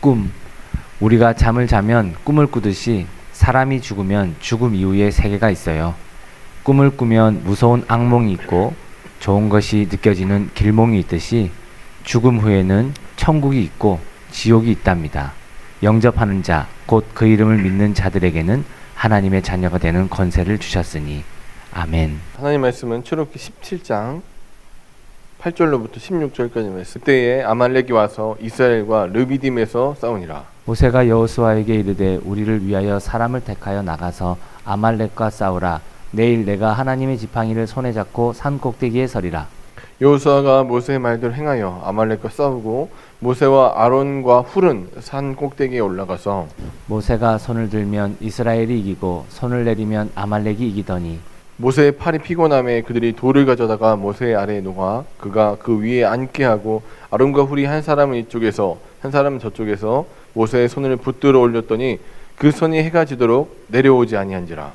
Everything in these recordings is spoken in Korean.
꿈. 우리가 잠을 자면 꿈을 꾸듯이 사람이 죽으면 죽음 이후의 세계가 있어요. 꿈을 꾸면 무서운 악몽이 있고 좋은 것이 느껴지는 길몽이 있듯이 죽음 후에는 천국이 있고 지옥이 있답니다. 영접하는 자, 곧 그 이름을 믿는 자들에게는 하나님의 자녀가 되는 권세를 주셨으니. 아멘. 하나님 말씀은 출애굽기 17장 8절로부터 16절까지 말씀. 그때에 아말렉이 와서 이스라엘과 르비딤에서 싸우니라. 모세가 여호수아에게 이르되 우리를 위하여 사람을 택하여 나가서 아말렉과 싸우라. 내일 내가 하나님의 지팡이를 손에 잡고 산 꼭대기에 서리라. 여호수아가 모세의 말대로 행하여 아말렉과 싸우고 모세와 아론과 훌은 산 꼭대기에 올라가서 모세가 손을 들면 이스라엘이 이기고 손을 내리면 아말렉이 이기더니 모세의 팔이 피곤함에 그들이 돌을 가져다가 모세의 아래에 놓아 그가 그 위에 앉게 하고 아론과 훌이 한 사람은 이쪽에서 한 사람은 저쪽에서 모세의 손을 붙들어 올렸더니 그 손이 해가 지도록 내려오지 아니한지라.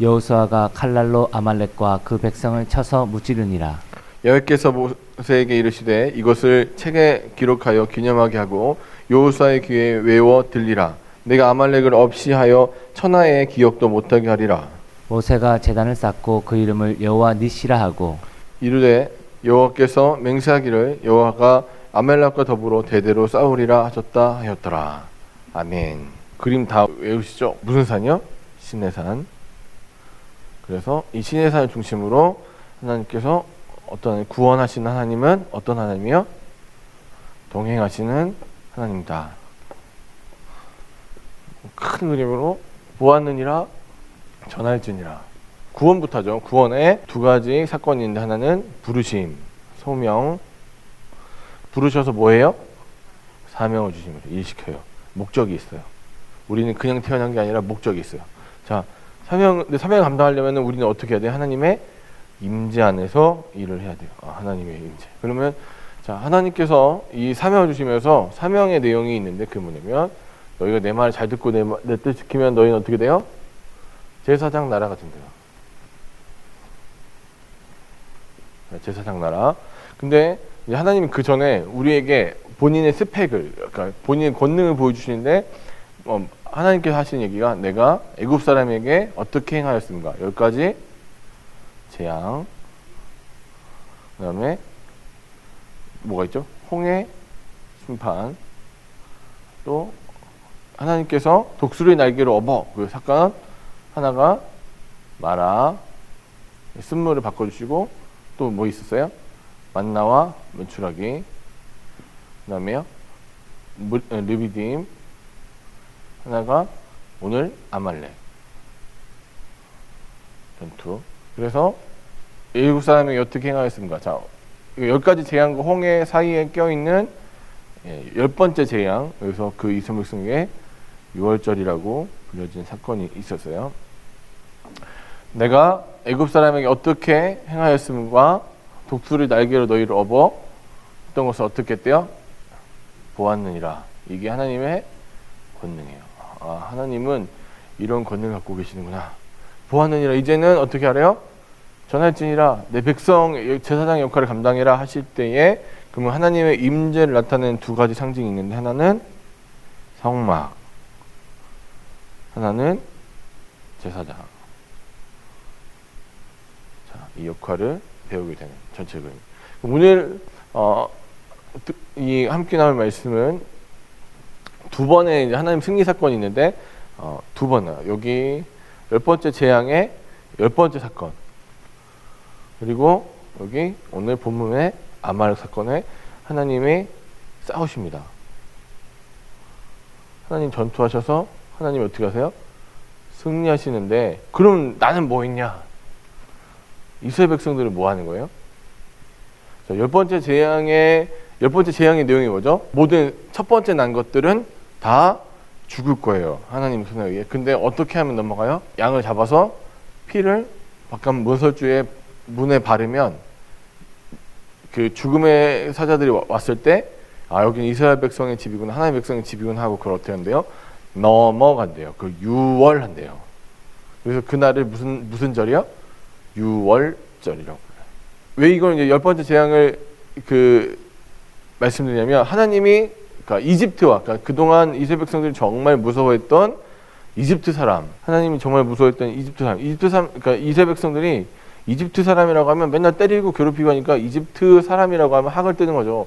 여호수아가 칼날로 아말렉과 그 백성을 쳐서 무찌르니라. 여호와께서 모세에게 이르시되 이것을 책에 기록하여 기념하게 하고 여호수아의 귀에 외워 들리라. 내가 아말렉을 없이 하여 천하의 기억도 못하게 하리라 모세가 제단을 쌓고 그 이름을 여호와 니시라 하고 이르되 여호와께서 맹세하기를 여호와가 아멜렉과 더불어 대대로 싸우리라 하셨다 하였더라. 아멘. 그림 다 외우시죠? 무슨 산이요? 시내산. 그래서 이 시내산을 중심으로 하나님께서 어떤 구원하시는 하나님은 어떤 하나님이요? 동행하시는 하나님이다. 큰 그림으로 보았느니라 전할지니라. 구원부터죠. 구원에 두 가지 사건이 있는데 하나는 부르심, 소명. 부르셔서 뭐해요? 사명을 주시면 일시켜요. 목적이 있어요. 우리는 그냥 태어난 게 아니라 목적이 있어요. 자, 사명, 사명을 감당하려면 우리는 어떻게 해야 돼요? 하나님의 임재 안에서 일을 해야 돼요. 아, 하나님의 임재. 그러면 자, 하나님께서 이 사명을 주시면서 사명의 내용이 있는데 그 뭐냐면 너희가 내 말을 잘 듣고 내뜻 지키면 너희는 어떻게 돼요? 제사장 나라가 된대요. 제사장 나라. 근데 이제 하나님이 그 전에 우리에게 본인의 스펙을, 그러니까 본인의 권능을 보여주시는데 어, 하나님께서 하신 얘기가 내가 애굽 사람에게 어떻게 행하였습니까? 열 가지 재앙. 그 다음에 뭐가 있죠? 홍해 심판. 또 하나님께서 독수리 날개로 업어 그 사건 하나가 마라. 쓴물을 바꿔주시고 또 뭐 있었어요? 만나와 문추라기. 그 다음에요. 물- 어, 르비딤. 하나가 오늘 아말렉 전투. 그래서 일곱 사람이 어떻게 행하였습니까? 자, 열 가지 재앙과 홍해 사이에 껴 있는 예, 열 번째 재앙. 여기서 그 백성에게 6월절이라고 불려진 사건이 있었어요. 내가 애굽 사람에게 어떻게 행하였음과 독수리 날개로 너희를 업어 어떤 것을 어떻게 했대요? 보았느니라. 이게 하나님의 권능이에요. 아, 하나님은 이런 권능을 갖고 계시는구나. 보았느니라. 이제는 어떻게 하래요? 전할지니라 내 백성 제사장 역할을 감당해라 하실 때에 그러면 하나님의 임재를 나타내는 두 가지 상징이 있는데 하나는 성막 하나는 제사장 자, 이 역할을 배우게 되는 전체 그림. 오늘 어, 드- 이 함께 나올 말씀은 두 번의 하나님 승리 사건이 있는데 어, 두 번, 여기 열 번째 재앙의 열 번째 사건 그리고 여기 오늘 본문의 아말렉 사건에 하나님이 싸우십니다. 하나님 전투하셔서 하나님 어떻게 하세요? 승리하시는데 그럼 나는 뭐 했냐? 이스라엘 백성들은 뭐 하는 거예요? 자, 열 번째 재앙의 열 번째 재앙의 내용이 뭐죠? 모든 첫 번째 난 것들은 다 죽을 거예요. 하나님 손에 의해. 근데 어떻게 하면 넘어가요? 양을 잡아서 피를 바깥 문설주의 문에 바르면 그 죽음의 사자들이 와- 왔을 때 아 여기는 이스라엘 백성의 집이구나 하나님 백성의 집이구나 하고 그걸 어떻게 한대요? 넘어간대요. 그 유월한대요. 그래서 그날을 무슨 무슨 절이요? 유월절이라고. 왜 이걸 이제 열 번째 재앙을 그 말씀드리냐면 하나님이 그러니까 이집트와 그러니까 그동안 이스라엘 백성들이 정말 무서워했던 이집트 사람 하나님이 정말 무서워했던 이집트 사람 이집트 사람 그러니까 이스라엘 백성들이 이집트 사람이라고 하면 맨날 때리고 괴롭히고 하니까 이집트 사람이라고 하면 학을 뜨는 거죠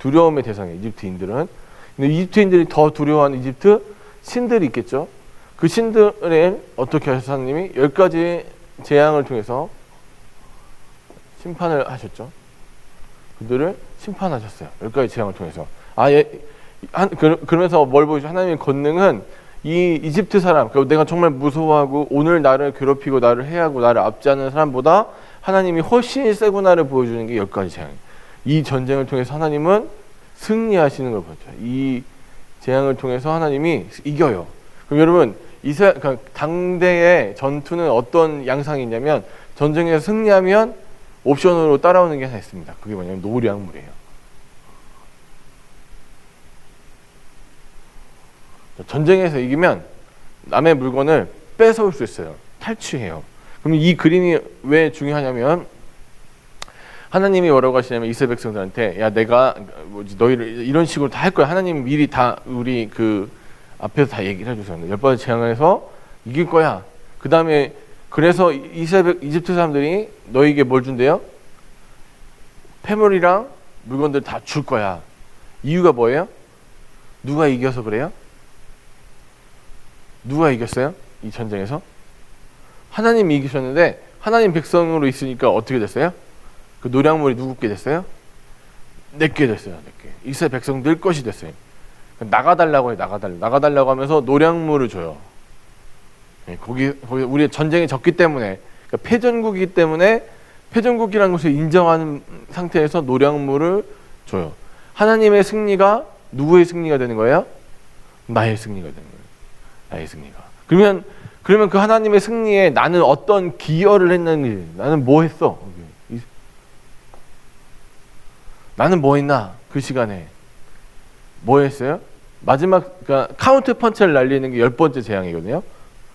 두려움의 대상이에요 이집트인들은 근데 이집트인들이 더 두려워하는 이집트 신들이 있겠죠 그 신들을 어떻게 하나님이 열 가지 재앙을 통해서 심판을 하셨죠 그들을 심판하셨어요. 열 가지 재앙을 통해서. 아, 예, 한, 그, 그러면서 뭘 보여줘? 하나님의 권능은 이 이집트 사람, 그러니까 내가 정말 무서워하고 오늘 나를 괴롭히고 나를 해하고 나를 압제하는 사람보다 하나님이 훨씬 세구나를 보여주는 게 열 가지 재앙이에요. 이 전쟁을 통해서 하나님은 승리하시는 걸 보죠. 이 재앙을 통해서 하나님이 이겨요. 그럼 여러분, 이스라 그러니까 당대의 전투는 어떤 양상이 있냐면 전쟁에서 승리하면 옵션으로 따라오는 게 하나 있습니다. 그게 뭐냐면 노량물이에요. 전쟁에서 이기면 남의 물건을 뺏어올 수 있어요. 탈취해요. 그럼 이 그림이 왜 중요하냐면 하나님이 뭐라고 하시냐면 이스라엘 백성들한테 야 내가 뭐지 너희를 이런 식으로 다 할 거야. 하나님 미리 다 우리 그 앞에서 다 얘기를 해주세요. 열 번째 재앙에서 이길 거야. 그 다음에 그래서 이스라엘 이집트 사람들이 너에게 뭘 준대요? 패물이랑 물건들 다 줄 거야. 이유가 뭐예요? 누가 이겨서 그래요? 누가 이겼어요? 이 전쟁에서? 하나님이 이기셨는데 하나님 백성으로 있으니까 어떻게 됐어요? 그 노량물이 누구께 됐어요? 내게 됐어요. 내게. 이스라엘 백성들 것이 됐어요. 나가달라고 해 나가달라. 나가달라고 하면서 노량물을 줘요. 예, 거기 거기 우리 전쟁에 졌기 때문에 그러니까 패전국이기 때문에 패전국이라는 것을 인정하는 상태에서 노량물을 줘요. 하나님의 승리가 누구의 승리가 되는 거예요? 나의 승리가 되는 거예요. 나의 승리가. 그러면 그러면 그 하나님의 승리에 나는 어떤 기여를 했는지 나는 뭐 했어? 이- 나는 뭐 했나? 그 시간에 뭐 했어요? 마지막 그러니까 카운트 펀치를 날리는 게 열 번째 재앙이거든요.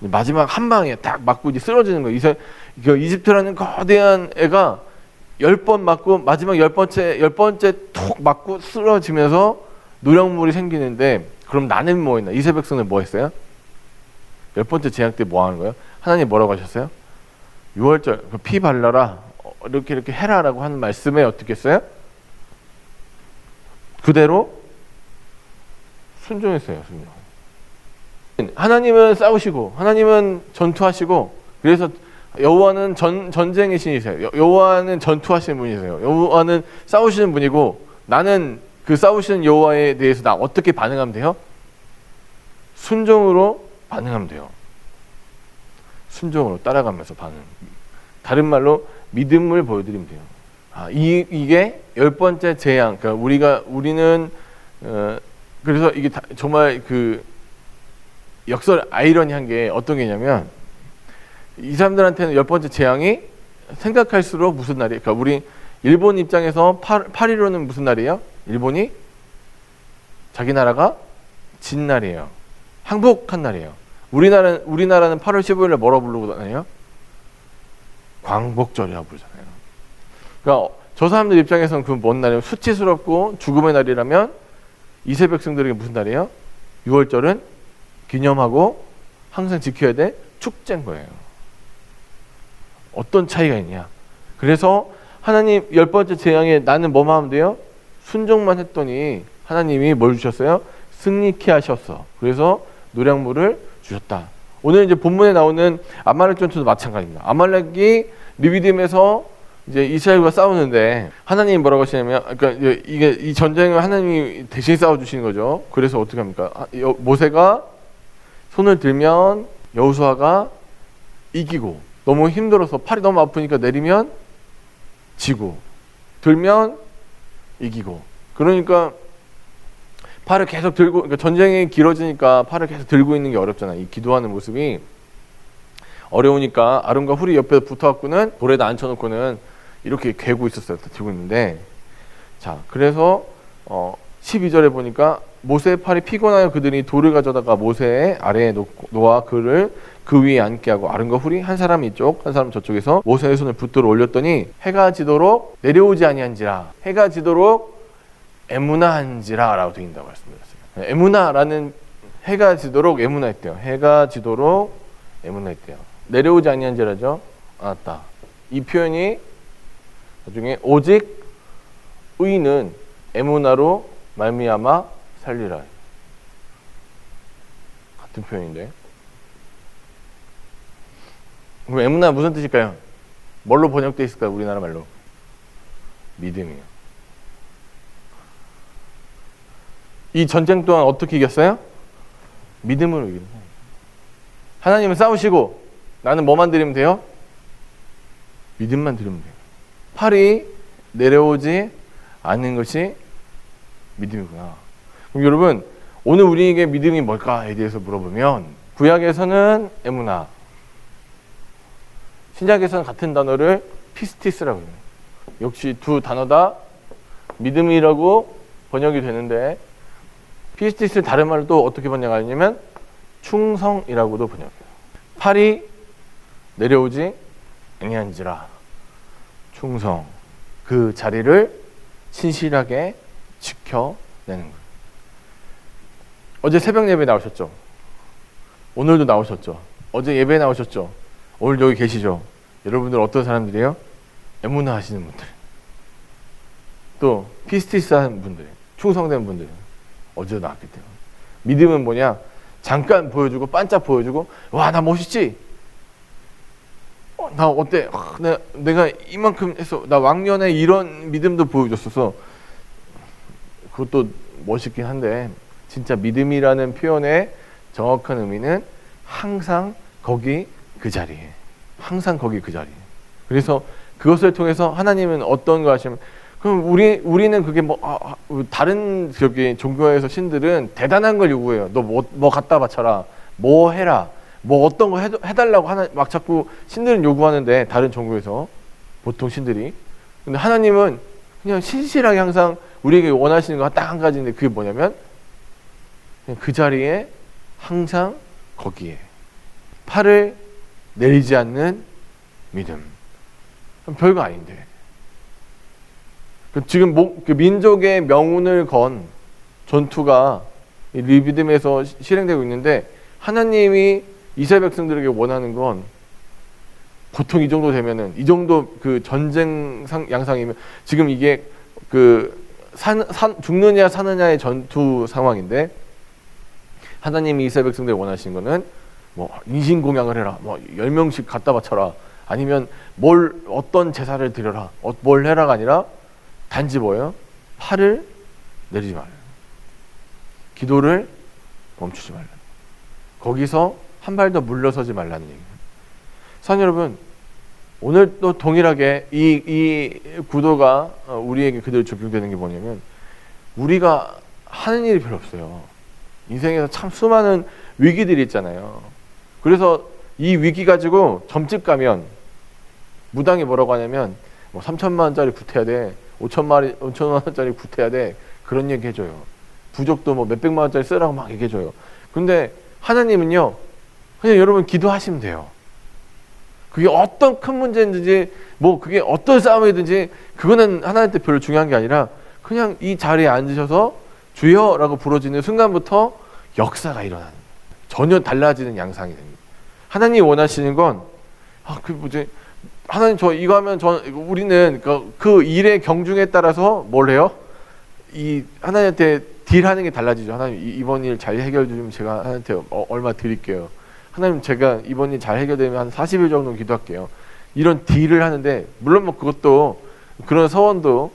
마지막 한 방에 딱 맞고 이제 쓰러지는 거예요. 이세, 그 이집트라는 거대한 애가 열 번 맞고 마지막 열 번째 열 번째 톡 맞고 쓰러지면서 노령물이 생기는데 그럼 나는 뭐 했나? 이세 백성은 뭐 했어요? 열 번째 재앙 때 뭐 하는 거예요? 하나님 뭐라고 하셨어요? 6월절 피 발라라 어, 이렇게 이렇게 해라라고 하는 말씀에 어떻게 했어요? 그대로 순종했어요. 순종. 하나님은 싸우시고 하나님은 전투하시고 그래서 여호와는 전 전쟁의 신이세요. 여- 여호와는 전투하시는 분이세요. 여호와는 싸우시는 분이고 나는 그 싸우시는 여호와에 대해서 나 어떻게 반응하면 돼요? 순종으로 반응하면 돼요. 순종으로 따라가면서 반응. 다른 말로 믿음을 보여드리면 돼요. 아, 이 이게 열 번째 재앙. 그러니까 우리가 우리는 어, 그래서 이게 다, 정말 그 역설 아이러니한 게 어떤 게냐면 이 사람들한테는 열 번째 재앙이 생각할수록 무슨 날이에요? 그러니까 우리 일본 입장에서 8, 8.15는 무슨 날이에요? 일본이 자기 나라가 진 날이에요. 항복한 날이에요. 우리나라는 우리나라는 8월 15일에 뭐라 부르고 다녀요? 광복절이라고 부르잖아요. 그러니까 저 사람들 입장에서는 그 뭔 날이에요? 수치스럽고 죽음의 날이라면 이세 백성들에게 무슨 날이에요? 6월절은 기념하고 항상 지켜야 될 축제인 거예요. 어떤 차이가 있냐? 그래서 하나님 열 번째 재앙에 나는 뭐만 하면 돼요? 순종만 했더니 하나님이 뭘 주셨어요? 승리케 하셨어. 그래서 노량물을 주셨다. 오늘 이제 본문에 나오는 아말렉 전투도 마찬가지입니다. 아말렉이 리비딤에서 이제 이스라엘과 싸우는데 하나님이 뭐라고 하시냐면 그러니까 이게 이 전쟁을 하나님이 대신 싸워 주시는 거죠. 그래서 어떻게 합니까? 아, 여- 모세가 손을 들면 여호수아가 이기고 너무 힘들어서 팔이 너무 아프니까 내리면 지고 들면 이기고 그러니까 팔을 계속 들고 그러니까 전쟁이 길어지니까 팔을 계속 들고 있는 게 어렵잖아. 이 기도하는 모습이 어려우니까 아론과 훌이 옆에 붙어갖고는 돌에다 앉혀놓고는 이렇게 괴고 있었어요. 들고 있는데 자 그래서 어 12절에 보니까 모세의 팔이 피곤하여 그들이 돌을 가져다가 모세의 아래에 놓고, 놓아 그를 그 위에 앉게 하고 아론과 훌이 한 사람 이쪽 한 사람 저쪽에서 모세의 손을 붙들어 올렸더니 해가 지도록 내려오지 아니한지라 해가 지도록 에무나한지라라고 있다고 말씀드렸어요. 에무나라는 해가 지도록 에무나했대요. 해가 지도록 에무나했대요. 내려오지 아니한지라죠. 알았다. 이 표현이 나중에 오직 의인은 에무나로 말미암아 살리라. 같은 표현인데. 그럼 에무나 무슨 뜻일까요? 뭘로 번역돼 있을까요? 우리나라 말로 믿음이요. 이 전쟁 동안 어떻게 이겼어요? 믿음으로 이기는 거예요. 하나님은 싸우시고 나는 뭐만 드리면 돼요? 믿음만 드리면 돼요. 팔이 내려오지 않는 것이 믿음이구나. 그럼 여러분 오늘 우리에게 믿음이 뭘까에 대해서 물어보면 구약에서는 에무나, 신약에서는 같은 단어를 피스티스라고 해요. 역시 두 단어 다 믿음이라고 번역이 되는데 피스티스 다른 말로 또 어떻게 번역하냐면 충성이라고도 번역해요. 팔이 내려오지 아니한지라 충성 그 자리를 신실하게 지켜내는 거예요. 어제 새벽 예배 나오셨죠? 오늘도 나오셨죠? 어제 예배 나오셨죠? 오늘 여기 계시죠? 여러분들 어떤 사람들이에요? 에무나 하시는 분들. 또 피스티스 하는 분들, 충성된 분들. 어제 나왔기 때문에. 믿음은 뭐냐? 잠깐 보여주고 반짝 보여주고 와 나 멋있지? 어, 나 어때? 아, 내가, 내가 이만큼 해서 나 왕년에 이런 믿음도 보여줬어서 그것도 멋있긴 한데 진짜 믿음이라는 표현의 정확한 의미는 항상 거기 그 자리에 항상 거기 그 자리에 그래서 그것을 통해서 하나님은 어떤 거 하시면 그럼 우리 우리는 그게 뭐 아, 아, 다른 저기 종교에서 신들은 대단한 걸 요구해요. 너뭐뭐 갖다 바쳐라. 뭐 해라. 뭐 어떤 거 해, 해달라고 하나 막 자꾸 신들은 요구하는데 다른 종교에서 보통 신들이 근데 하나님은 그냥 신실하게 항상 우리에게 원하시는 거 딱 한 가지인데 그게 뭐냐면 그냥 그 자리에 항상 거기에 팔을 내리지 않는 믿음. 별거 아닌데. 그 지금 목, 그 민족의 명운을 건 전투가 이 리비듬에서 시- 실행되고 있는데 하나님이 이스라엘 백성들에게 원하는 건 보통 이 정도 되면은 이 정도 그 전쟁 상, 양상이면 지금 이게 그 산, 산, 죽느냐 사느냐의 전투 상황인데 하나님이 이스라엘 백성들이 원하시는 거는 뭐 인신 공양을 해라 뭐열 명씩 갖다 바쳐라 아니면 뭘 어떤 제사를 드려라 어, 뭘 해라가 아니라 단지 뭐예요? 팔을 내리지 말라 기도를 멈추지 말라 거기서 한 발 더 물러서지 말라는 얘기예요 사랑 여러분 오늘 또 동일하게 이, 이 구도가 어, 우리에게 그대로 적용되는 게 뭐냐면 우리가 하는 일이 별로 없어요 인생에서 참 수많은 위기들이 있잖아요. 그래서 이 위기 가지고 점집 가면 무당이 뭐라고 하냐면 뭐 3천만 원짜리 구태야 돼. 5천만 5천만 원짜리 구태야 돼. 그런 얘기 해줘요. 부족도 뭐 몇백만 원짜리 쓰라고 막 얘기해줘요. 근데 하나님은요. 그냥 여러분 기도하시면 돼요. 그게 어떤 큰 문제든지 뭐 그게 어떤 싸움이든지 그거는 하나님한테 별로 중요한 게 아니라 그냥 이 자리에 앉으셔서 주여라고 부르짖는 순간부터 역사가 일어나는. 전혀 달라지는 양상이 됩니다. 하나님이 원하시는 건 아, 그 뭐지? 하나님 저 이거 하면 저 우리는 그, 그 일의 경중에 따라서 뭘 해요? 이 하나님한테 딜하는 게 달라지죠. 하나님 이- 이번 일 잘 해결 좀 제가 하나님한테 어, 얼마 드릴게요. 하나님 제가 이번 일잘 해결되면 한 40일 정도 기도할게요. 이런 딜을 하는데 물론 뭐 그것도 그런 서원도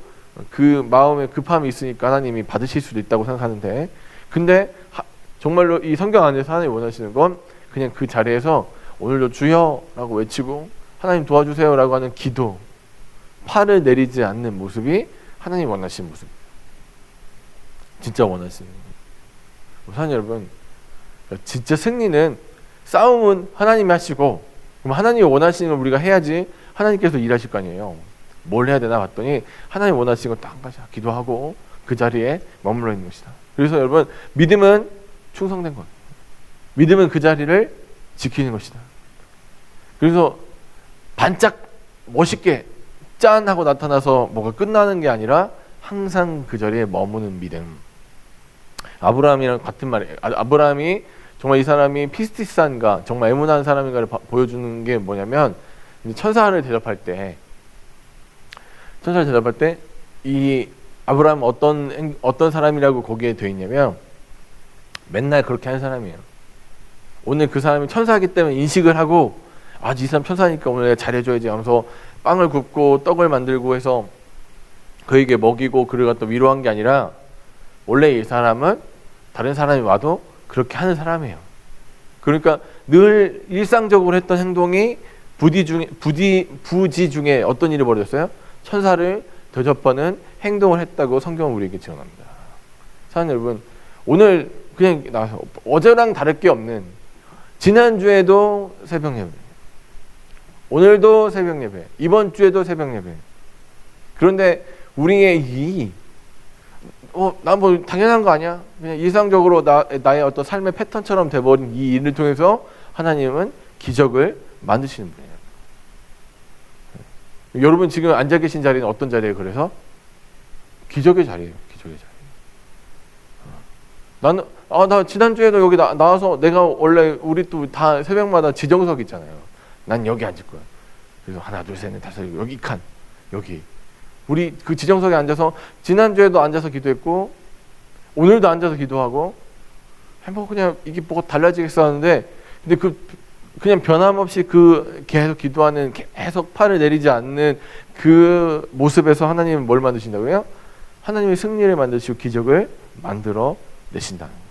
그 마음에 급함이 있으니까 하나님이 받으실 수도 있다고 생각하는데 근데 하- 정말로 이 성경 안에서 하나님 원하시는 건 그냥 그 자리에서 오늘도 주여라고 외치고 하나님 도와주세요라고 하는 기도 팔을 내리지 않는 모습이 하나님 원하시는 모습 진짜 원하시는. 사랑 여러분 진짜 승리는 싸움은 하나님이 하시고 그럼 하나님이 원하시는 걸 우리가 해야지 하나님께서 일하실 거 아니에요. 뭘 해야 되나 봤더니 하나님 원하시는 한 가지야. 기도하고 그 자리에 머물러 있는 것이다. 그래서 여러분 믿음은 충성된 것. 믿음은 그 자리를 지키는 것이다. 그래서 반짝 멋있게 짠 하고 나타나서 뭐가 끝나는 게 아니라 항상 그 자리에 머무는 믿음. 아브라함이랑 같은 말이에요. 아, 아브라함이 정말 이 사람이 피스티산가 정말 애문한 사람인가를 바- 보여주는 게 뭐냐면 천사를 대접할 때 천사를 대접할 때 이 아브라함 어떤 행- 어떤 사람이라고 거기에 돼 있냐면 맨날 그렇게 하는 사람이에요. 오늘 그 사람이 천사이기 때문에 인식을 하고 아, 이 사람 천사니까 오늘 내가 잘해줘야지 하면서 빵을 굽고 떡을 만들고 해서 그에게 먹이고 그를 갖다 위로한 게 아니라 원래 이 사람은 다른 사람이 와도 그렇게 하는 사람이에요. 그러니까 늘 일상적으로 했던 행동이 부디 중에 부디 부지 중에 어떤 일이 벌어졌어요? 천사를 대접하는 행동을 했다고 성경은 우리에게 증언합니다. 사랑하는 여러분, 오늘 그냥 나와서 어제랑 다를 게 없는 지난 주에도 새벽 예배, 오늘도 새벽 예배, 이번 주에도 새벽 예배. 그런데 우리의 이 어, 난뭐 당연한 거 아니야? 그냥 일상적으로 나, 나의 어떤 삶의 패턴처럼 돼버린 이 일을 통해서 하나님은 기적을 만드시는 분이에요. 여러분 지금 앉아 계신 자리는 어떤 자리예요? 그래서 기적의 자리예요. 기적의 자리. 어. 나는 아 나 지난주에도 여기 나, 나와서 내가 원래 우리 또 다 새벽마다 지정석 있잖아요. 난 여기 앉을 거야. 그래서 하나 둘 셋 넷 다섯 여기 이칸 여기 우리 그 지정석에 앉아서 지난주에도 앉아서 기도했고 오늘도 앉아서 기도하고 뭐 그냥 이게 뭐가 달라지겠어 하는데 근데 그 그냥 변함없이 그 계속 기도하는 계속 팔을 내리지 않는 그 모습에서 하나님은 뭘 만드신다고요? 하나님의 승리를 만드시고 기적을 만들어 내신다는 거예요.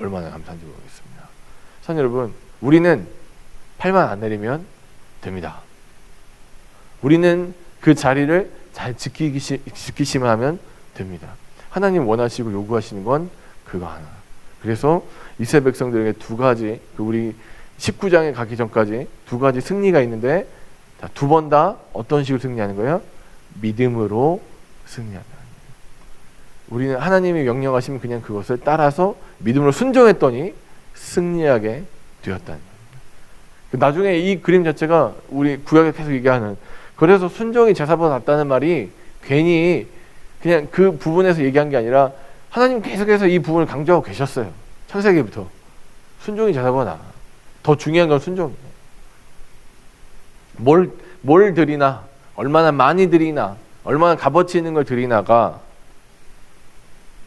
얼마나 감사한지 모르겠습니다. 선 여러분, 우리는 팔만 안 내리면 됩니다. 우리는 그 자리를 잘 지키기, 지키시면 하면 됩니다. 하나님 원하시고 요구하시는 건 그거 하나. 그래서 이스라엘 백성들에게 두 가지, 그 우리 19장에 가기 전까지 두 가지 승리가 있는데 두 번 다 어떤 식으로 승리하는 거예요? 믿음으로 승리한다. 우리는 하나님이 명령하시면 그냥 그것을 따라서 믿음으로 순종했더니 승리하게 되었다는 거예요. 나중에 이 그림 자체가 우리 구약에 계속 얘기하는 그래서 순종이 제사보다 낫다는 말이 괜히 그냥 그 부분에서 얘기한 게 아니라 하나님 계속해서 이 부분을 강조하고 계셨어요. 창세기부터 순종이 제사보다 나아. 더 중요한 건 순종이에요. 뭘, 뭘 드리나, 얼마나 많이 드리나, 얼마나 값어치 있는 걸 드리나가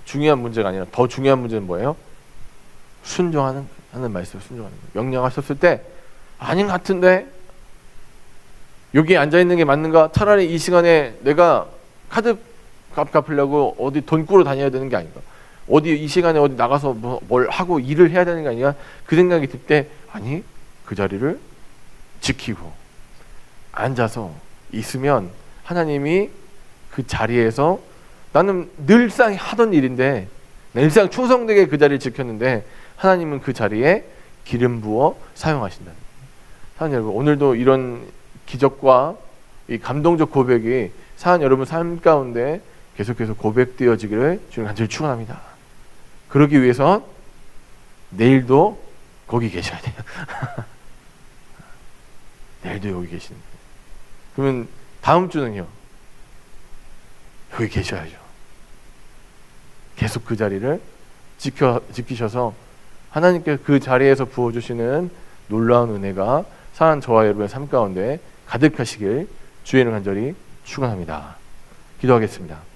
중요한 문제가 아니라 더 중요한 문제는 뭐예요? 순종하는 하는 말씀을 순종하는 거예요. 명령하셨을 때 아닌 것 같은데 여기 앉아 있는 게 맞는가? 차라리 이 시간에 내가 카드 값 갚으려고 어디 돈 꾸러 다녀야 되는 게 아닌가? 어디 이 시간에 어디 나가서 뭐 뭘 하고 일을 해야 되는 게 아니라 그 생각이 들 때 아니 그 자리를 지키고 앉아서 있으면 하나님이 그 자리에서 나는 늘상 하던 일인데 늘상 충성되게 그 자리를 지켰는데 하나님은 그 자리에 기름 부어 사용하신다. 사랑 여러분 오늘도 이런 기적과 이 감동적 고백이 사랑 여러분 삶 가운데 계속해서 고백되어지기를 주님 간절히 축원합니다. 그러기 위해선 내일도 거기 계셔야 돼요. 내일도 여기 계시는 거예요. 그러면 다음 주는요. 여기 계셔야죠. 계속 그 자리를 지켜 지키셔서 하나님께 그 자리에서 부어 주시는 놀라운 은혜가 사는 저와 여러분의 삶 가운데 가득하시길 주의 이름 간절히 축원합니다. 기도하겠습니다.